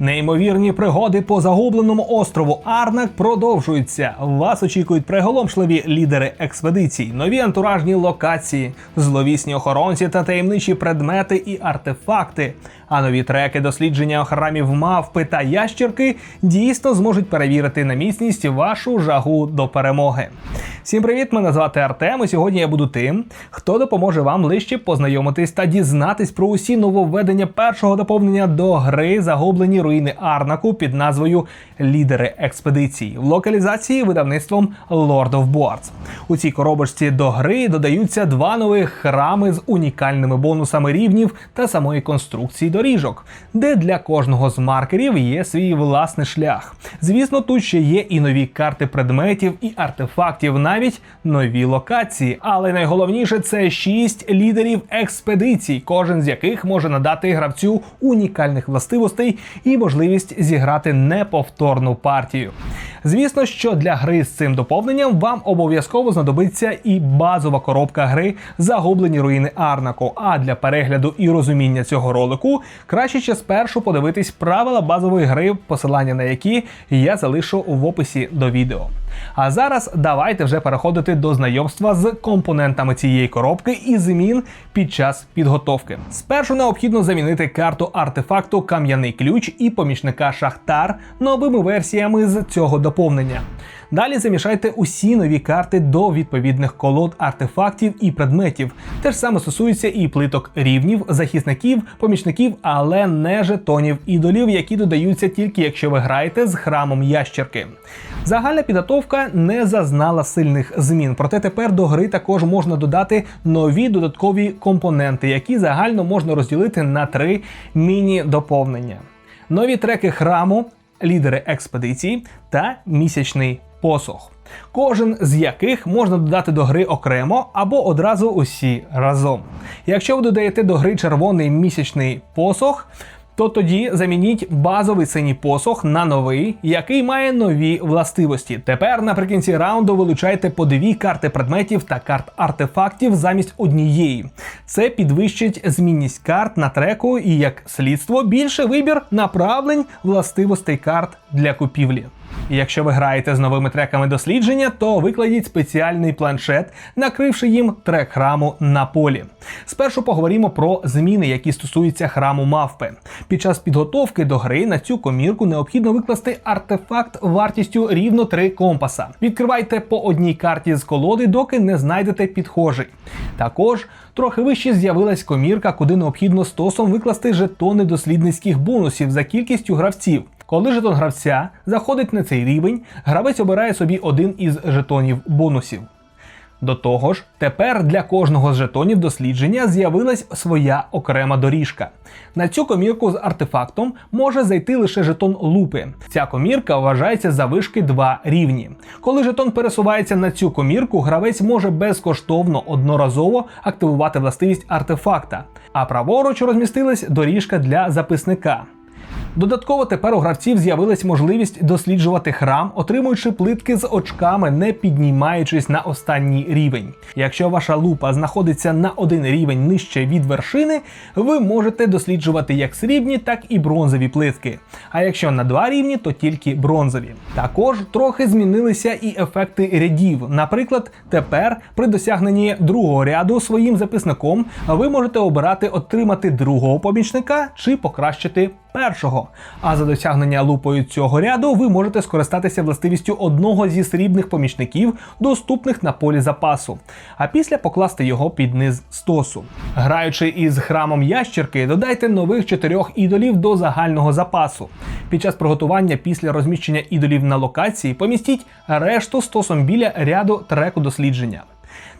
Неймовірні пригоди по загубленому острову Арнак продовжуються. Вас очікують приголомшливі лідери експедицій, нові антуражні локації, зловісні охоронці та таємничі предмети і артефакти. А нові треки дослідження храмів мавпи та ящірки дійсно зможуть перевірити на міцність вашу жагу до перемоги. Всім привіт! Мене звати Артем. і Сьогодні я буду тим, хто допоможе вам ближче познайомитись та дізнатись про усі нововведення першого доповнення до гри загублені руїни Арнаку під назвою Лідери експедицій в локалізації видавництвом Lord of Boards. У цій коробочці до гри додаються два нових храми з унікальними бонусами рівнів та самої конструкції доріжок, де для кожного з маркерів є свій власний шлях. Звісно, тут ще є і нові карти предметів і артефактів, навіть нові локації. Але найголовніше це шість лідерів експедицій, кожен з яких може надати гравцю унікальних властивостей і можливість зіграти неповторну партію. Звісно, що для гри з цим доповненням вам обов'язково знадобиться і базова коробка гри Загублені руїни Арнаку. А для перегляду і розуміння цього ролику краще ще спершу подивитись правила базової гри, посилання на які я залишу в описі до відео. А зараз давайте вже переходити до знайомства з компонентами цієї коробки і змін під час підготовки. Спершу необхідно замінити карту артефакту Кам'яний ключ і помічника Шахтар новими версіями з цього доповнення. Далі замішайте усі нові карти до відповідних колод артефактів і предметів. Те ж саме стосується і плиток рівнів, захисників, помічників, але не жетонів ідолів, які додаються тільки якщо ви граєте з храмом ящерки. Загальна підготовка не зазнала сильних змін, проте тепер до гри також можна додати нові додаткові компоненти, які загально можна розділити на три міні-доповнення. Нові треки храму, лідери експедиції та місячний посох. Кожен з яких можна додати до гри окремо або одразу усі разом. Якщо ви додаєте до гри червоний місячний посох, то тоді замініть базовий синій посох на новий, який має нові властивості. Тепер наприкінці раунду вилучайте по дві карти предметів та карт артефактів замість однієї. Це підвищить змінність карт на треку і як слідство більше вибір направлень властивостей карт для купівлі. І Якщо ви граєте з новими треками дослідження, то викладіть спеціальний планшет, накривши їм трек храму на полі. Спершу поговоримо про зміни, які стосуються храму мавпи. Під час підготовки до гри на цю комірку необхідно викласти артефакт вартістю рівно 3 компаса. Відкривайте по одній карті з колоди, доки не знайдете підхожий. Також трохи вище з'явилась комірка, куди необхідно стосом викласти жетони дослідницьких бонусів за кількістю гравців. Коли жетон гравця заходить на цей рівень, гравець обирає собі один із жетонів бонусів. До того ж, тепер для кожного з жетонів дослідження з'явилась своя окрема доріжка. На цю комірку з артефактом може зайти лише жетон лупи. Ця комірка вважається за вишки 2 рівні. Коли жетон пересувається на цю комірку, гравець може безкоштовно одноразово активувати властивість артефакта, а праворуч розмістилась доріжка для записника. Додатково тепер у гравців з'явилась можливість досліджувати храм, отримуючи плитки з очками, не піднімаючись на останній рівень. Якщо ваша лупа знаходиться на один рівень нижче від вершини, ви можете досліджувати як срібні, так і бронзові плитки. А якщо на два рівні, то тільки бронзові. Також трохи змінилися і ефекти рядів. Наприклад, тепер при досягненні другого ряду своїм записником ви можете обирати отримати другого помічника чи покращити першого. А за досягнення лупою цього ряду ви можете скористатися властивістю одного зі срібних помічників, доступних на полі запасу, а після покласти його під низ стосу. Граючи із храмом ящерки, додайте нових чотирьох ідолів до загального запасу. Під час приготування після розміщення ідолів на локації помістіть решту стосом біля ряду треку дослідження.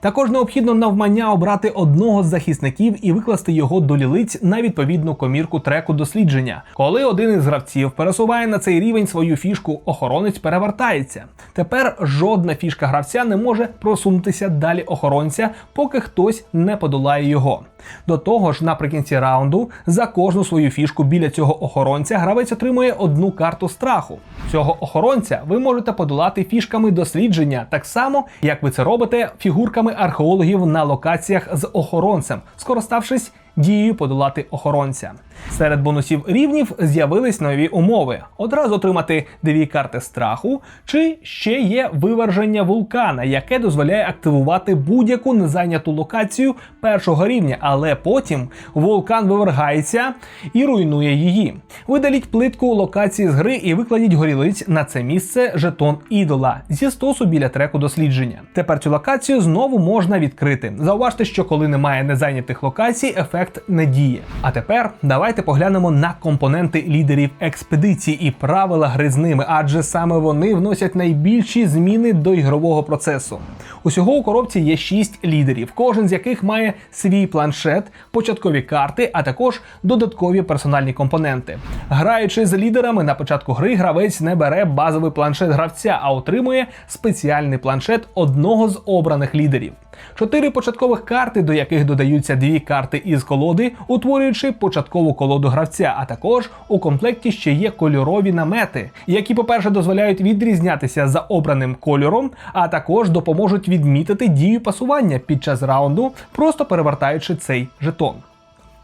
Також необхідно навмання обрати одного з захисників і викласти його до лілиць на відповідну комірку треку дослідження. Коли один із гравців пересуває на цей рівень свою фішку, охоронець перевертається. Тепер жодна фішка гравця не може просунутися далі охоронця, поки хтось не подолає його. До того ж, наприкінці раунду за кожну свою фішку біля цього охоронця гравець отримує одну карту страху. Цього охоронця ви можете подолати фішками дослідження, так само як ви це робите фігурками археологів на локаціях з охоронцем, скориставшись дією подолати охоронця. Серед бонусів рівнів з'явились нові умови: одразу отримати дві карти страху, чи ще є виверження вулкана, яке дозволяє активувати будь-яку незайняту локацію першого рівня, але потім вулкан вивергається і руйнує її. Видаліть плитку локації з гри і викладіть горілиць на це місце жетон ідола зі стосу біля треку дослідження. Тепер цю локацію знову можна відкрити. Зауважте, що коли немає незайнятих локацій, ефект не діє. А тепер давайте поглянемо на компоненти лідерів експедиції і правила гри з ними, адже саме вони вносять найбільші зміни до ігрового процесу. Усього у коробці є 6 лідерів, кожен з яких має свій планшет, початкові карти, а також додаткові персональні компоненти. Граючи з лідерами на початку гри, гравець не бере базовий планшет гравця, а отримує спеціальний планшет одного з обраних лідерів. Чотири початкових карти, до яких додаються дві карти із колоди, утворюючи початкову колоду гравця. А також у комплекті ще є кольорові намети, які, по-перше, дозволяють відрізнятися за обраним кольором, а також допоможуть відмітити дію пасування під час раунду, просто перевертаючи цей жетон.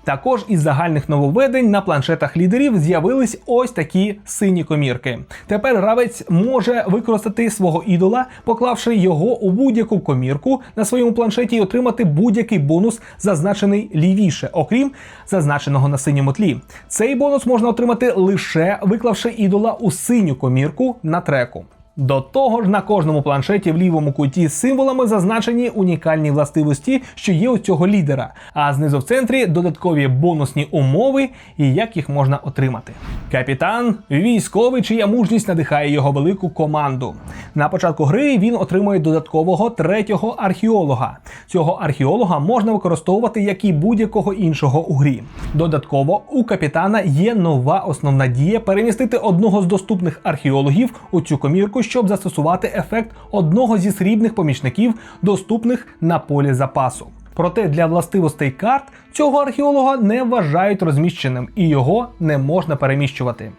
Також із загальних нововведень на планшетах лідерів з'явились ось такі сині комірки. Тепер гравець може використати свого ідола, поклавши його у будь-яку комірку на своєму планшеті і отримати будь-який бонус, зазначений лівіше, окрім зазначеного на синьому тлі. Цей бонус можна отримати лише виклавши ідола у синю комірку на треку. До того ж, на кожному планшеті в лівому куті з символами зазначені унікальні властивості, що є у цього лідера. А знизу в центрі додаткові бонусні умови і як їх можна отримати. Капітан військовий, чия мужність надихає його велику команду. На початку гри він отримує додаткового третього археолога. Цього археолога можна використовувати як і будь-якого іншого у грі. Додатково у капітана є нова основна дія перемістити одного з доступних археологів у цю комірку щоб застосувати ефект одного зі срібних помічників, доступних на полі запасу. Проте для властивостей карт цього археолога не вважають розміщеним і його не можна переміщувати.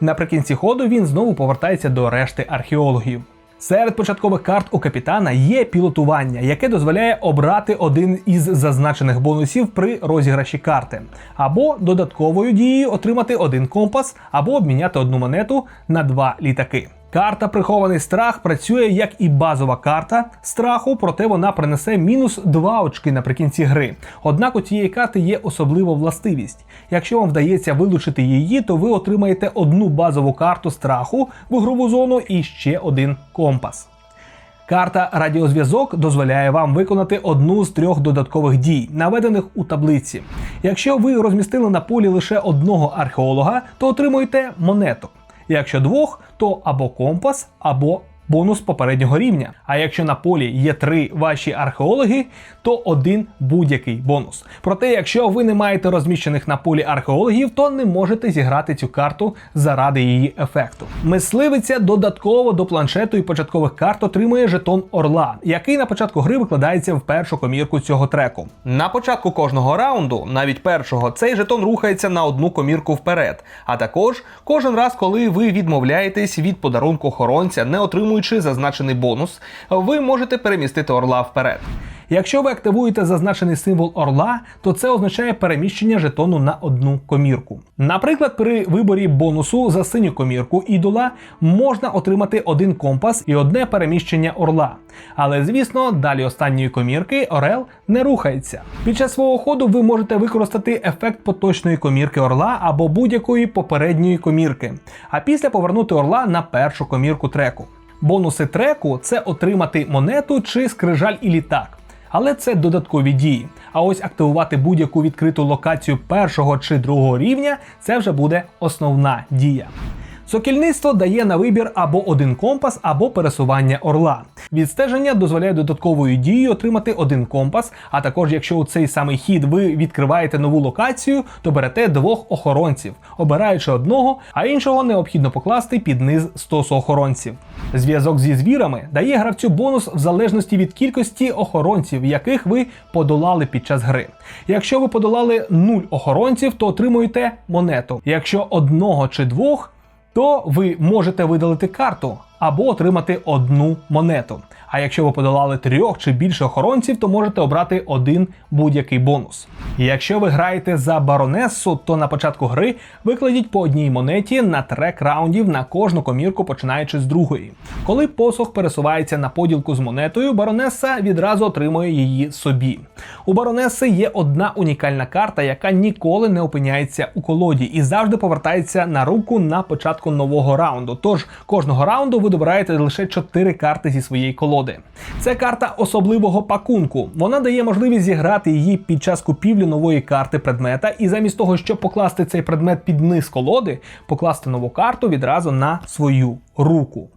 Наприкінці ходу він знову повертається до решти археологів. Серед початкових карт у капітана є пілотування, яке дозволяє обрати один із зазначених бонусів при розіграші карти, або додатковою дією отримати один компас, або обміняти одну монету на два літаки. Карта Прихований страх працює як і базова карта страху, проте вона принесе мінус 2 очки наприкінці гри. Однак у цієї карти є особлива властивість. Якщо вам вдається вилучити її, то ви отримаєте одну базову карту страху в ігрову зону і ще один компас. Карта Радіозв'язок дозволяє вам виконати одну з трьох додаткових дій, наведених у таблиці. Якщо ви розмістили на полі лише одного археолога, то отримуєте монету. Якщо двох, то або компас, або бонус попереднього рівня. А якщо на полі є три ваші археологи, то один будь-який бонус. Проте, якщо ви не маєте розміщених на полі археологів, то не можете зіграти цю карту заради її ефекту. Мисливиця додатково до планшету і початкових карт отримує жетон Орла, який на початку гри викладається в першу комірку цього треку. На початку кожного раунду, навіть першого, цей жетон рухається на одну комірку вперед. А також кожен раз, коли ви відмовляєтесь від подарунку охоронця, не отримуючи зазначений бонус, ви можете перемістити орла вперед. Якщо ви активуєте зазначений символ орла, то це означає переміщення жетону на одну комірку. Наприклад, при виборі бонусу за синю комірку ідола можна отримати один компас і одне переміщення орла. Але звісно, далі останньої комірки Орел не рухається. Під час свого ходу ви можете використати ефект поточної комірки орла або будь-якої попередньої комірки, а після повернути орла на першу комірку треку. Бонуси треку це отримати монету чи скрижаль і літак. Але це додаткові дії. А ось активувати будь-яку відкриту локацію першого чи другого рівня це вже буде основна дія. Сокільництво дає на вибір або один компас, або пересування орла. Відстеження дозволяє додатковою дією отримати один компас. А також, якщо у цей самий хід ви відкриваєте нову локацію, то берете двох охоронців, обираючи одного, а іншого необхідно покласти під низ стосу охоронців. Зв'язок зі звірами дає гравцю бонус в залежності від кількості охоронців, яких ви подолали під час гри. Якщо ви подолали нуль охоронців, то отримуєте монету. Якщо одного чи двох то ви можете видалити карту. Або отримати одну монету. А якщо ви подолали трьох чи більше охоронців, то можете обрати один будь-який бонус. Якщо ви граєте за баронесу, то на початку гри викладіть по одній монеті на трек раундів на кожну комірку, починаючи з другої. Коли посох пересувається на поділку з монетою, баронеса відразу отримує її собі. У баронеси є одна унікальна карта, яка ніколи не опиняється у колоді і завжди повертається на руку на початку нового раунду. Тож кожного раунду ви добираєте лише 4 карти зі своєї колоди. Це карта особливого пакунку. Вона дає можливість зіграти її під час купівлі нової карти предмета, і замість того, щоб покласти цей предмет під низ колоди, покласти нову карту відразу на свою руку.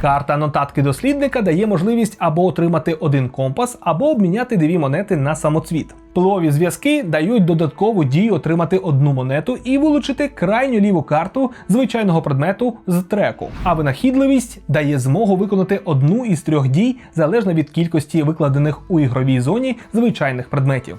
Карта нотатки дослідника дає можливість або отримати один компас, або обміняти дві монети на самоцвіт. Плові зв'язки дають додаткову дію отримати одну монету і вилучити крайню ліву карту звичайного предмету з треку. А винахідливість дає змогу виконати одну із трьох дій залежно від кількості викладених у ігровій зоні звичайних предметів.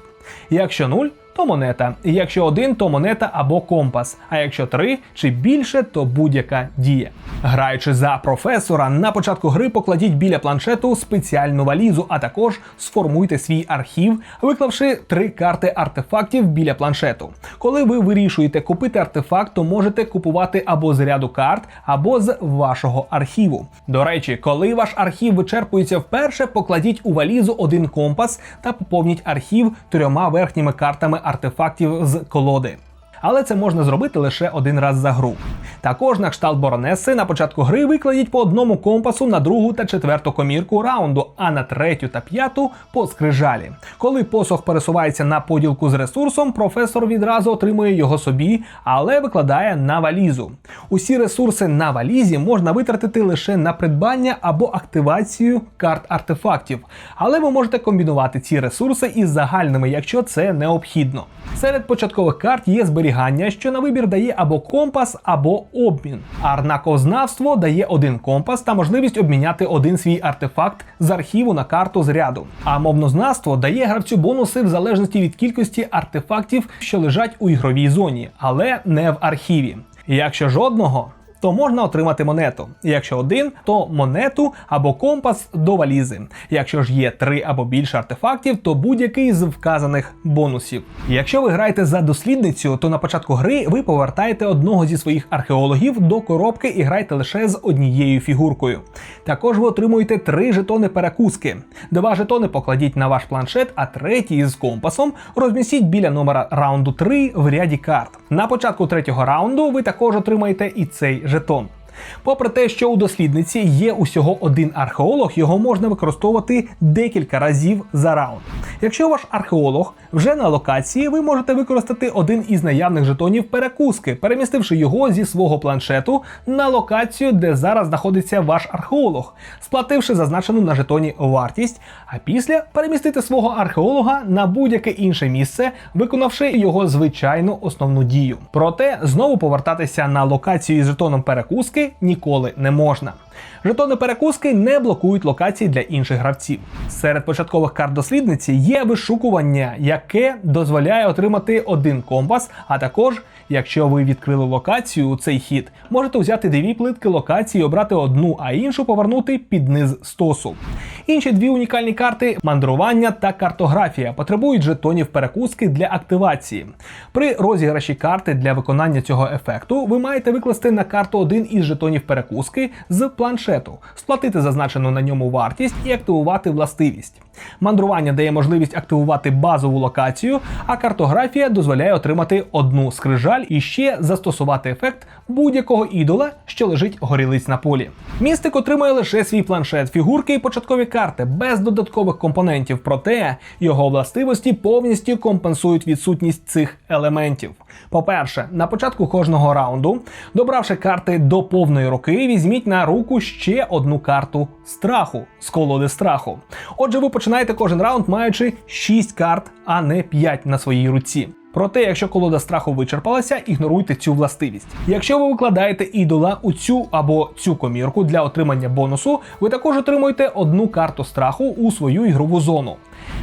Якщо 0, то монета. Якщо один, то монета або компас. А якщо три чи більше, то будь-яка дія. Граючи за професора, на початку гри покладіть біля планшету спеціальну валізу, а також сформуйте свій архів, виклавши три карти артефактів біля планшету. Коли ви вирішуєте купити артефакт, то можете купувати або з ряду карт, або з вашого архіву. До речі, коли ваш архів вичерпується вперше, покладіть у валізу один компас та поповніть архів трьома верхніми картами артефактів з колоди. Але це можна зробити лише один раз за гру. Також на кшталт Боронеси на початку гри викладіть по одному компасу на другу та четверту комірку раунду, а на третю та п'яту по скрижалі. Коли посох пересувається на поділку з ресурсом, професор відразу отримує його собі, але викладає на валізу. Усі ресурси на валізі можна витратити лише на придбання або активацію карт артефактів, але ви можете комбінувати ці ресурси із загальними, якщо це необхідно. Серед початкових карт є зберігання, що на вибір дає або компас, або обмін. Арнаковзнавство дає один компас та можливість обміняти один свій артефакт з архіву на карту з ряду. А мовнознавство дає гравцю бонуси в залежності від кількості артефактів, що лежать у ігровій зоні, але не в архіві. Якщо жодного, то можна отримати монету. Якщо один, то монету або компас до валізи. Якщо ж є три або більше артефактів, то будь-який з вказаних бонусів. Якщо ви граєте за дослідницю, то на початку гри ви повертаєте одного зі своїх археологів до коробки і граєте лише з однією фігуркою. Також ви отримуєте три жетони перекуски. Два жетони покладіть на ваш планшет, а третій з компасом розмістіть біля номера раунду 3 в ряді карт. На початку третього раунду ви також отримаєте і цей жетон. Попри те, що у дослідниці є усього один археолог, його можна використовувати декілька разів за раунд. Якщо ваш археолог вже на локації, ви можете використати один із наявних жетонів перекуски, перемістивши його зі свого планшету на локацію, де зараз знаходиться ваш археолог, сплативши зазначену на жетоні вартість, а після перемістити свого археолога на будь-яке інше місце, виконавши його звичайну основну дію. Проте знову повертатися на локацію із жетоном перекуски ніколи не можна. Жетони перекуски не блокують локації для інших гравців. Серед початкових карт дослідниці є вишукування, яке дозволяє отримати один компас, а також, якщо ви відкрили локацію у цей хід, можете взяти дві плитки локації, обрати одну, а іншу повернути під низ стосу. Інші дві унікальні карти мандрування та картографія потребують жетонів перекуски для активації. При розіграші карти для виконання цього ефекту ви маєте викласти на карту один із жетонів перекуски з планшету, сплатити зазначену на ньому вартість і активувати властивість. Мандрування дає можливість активувати базову локацію, а картографія дозволяє отримати одну скрижаль і ще застосувати ефект будь-якого ідола, що лежить горілиць на полі. Містик отримує лише свій планшет, фігурки і початкові карти без додаткових компонентів, проте його властивості повністю компенсують відсутність цих елементів. По-перше, на початку кожного раунду, добравши карти до повної руки, візьміть на руку ще одну карту страху з колоди страху. Отже, ви починаєте кожен раунд, маючи 6 карт, а не 5 на своїй руці. Проте, якщо колода страху вичерпалася, ігноруйте цю властивість. Якщо ви викладаєте ідола у цю або цю комірку для отримання бонусу, ви також отримуєте одну карту страху у свою ігрову зону.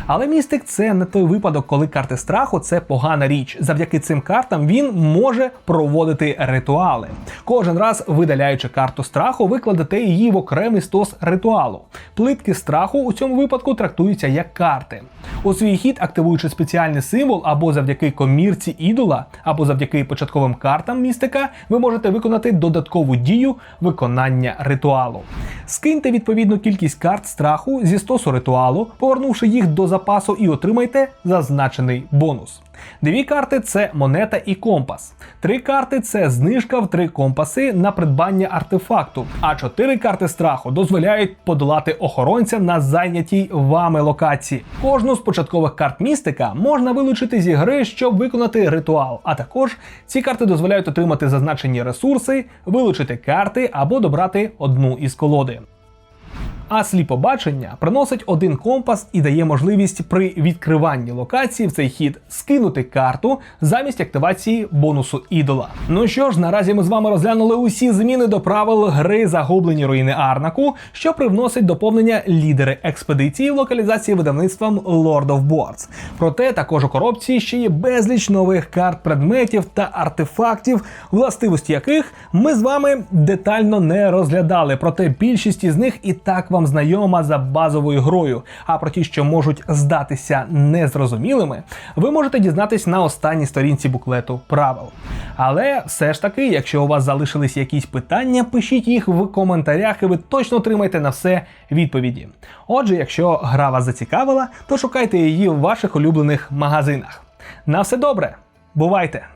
Але містик це не той випадок, коли карти страху це погана річ. Завдяки цим картам він може проводити ритуали. Кожен раз, видаляючи карту страху, ви кладете її в окремий стос ритуалу. Плитки страху у цьому випадку трактуються як карти. У свій хід, активуючи спеціальний символ або завдяки комірці ідола, або завдяки початковим картам містика, ви можете виконати додаткову дію виконання ритуалу. Скиньте відповідну кількість карт страху зі стосу ритуалу, повернувши їх до запасу, і отримайте зазначений бонус. Дві карти це монета і компас. Три карти це знижка в три компаси на придбання артефакту. А чотири карти страху дозволяють подолати охоронця на зайнятій вами локації. Кожну з початкових карт містика можна вилучити зі гри, щоб виконати ритуал. А також ці карти дозволяють отримати зазначені ресурси, вилучити карти або добрати одну із колоди. А сліпобачення приносить один компас і дає можливість при відкриванні локації в цей хід скинути карту замість активації бонусу ідола. Ну що ж, наразі ми з вами розглянули усі зміни до правил гри Загублені руїни Арнаку, що привносить доповнення лідери експедиції в локалізації видавництвом Lord of Boards. Проте також у коробці ще є безліч нових карт, предметів та артефактів, властивості яких ми з вами детально не розглядали. Проте більшість із них і так вам знайома за базовою грою. А про ті, що можуть здатися незрозумілими, ви можете дізнатись на останній сторінці буклету правил. Але все ж таки, якщо у вас залишились якісь питання, пишіть їх в коментарях, і ви точно отримаєте на все відповіді. Отже, якщо гра вас зацікавила, то шукайте її в ваших улюблених магазинах. На все добре, бувайте!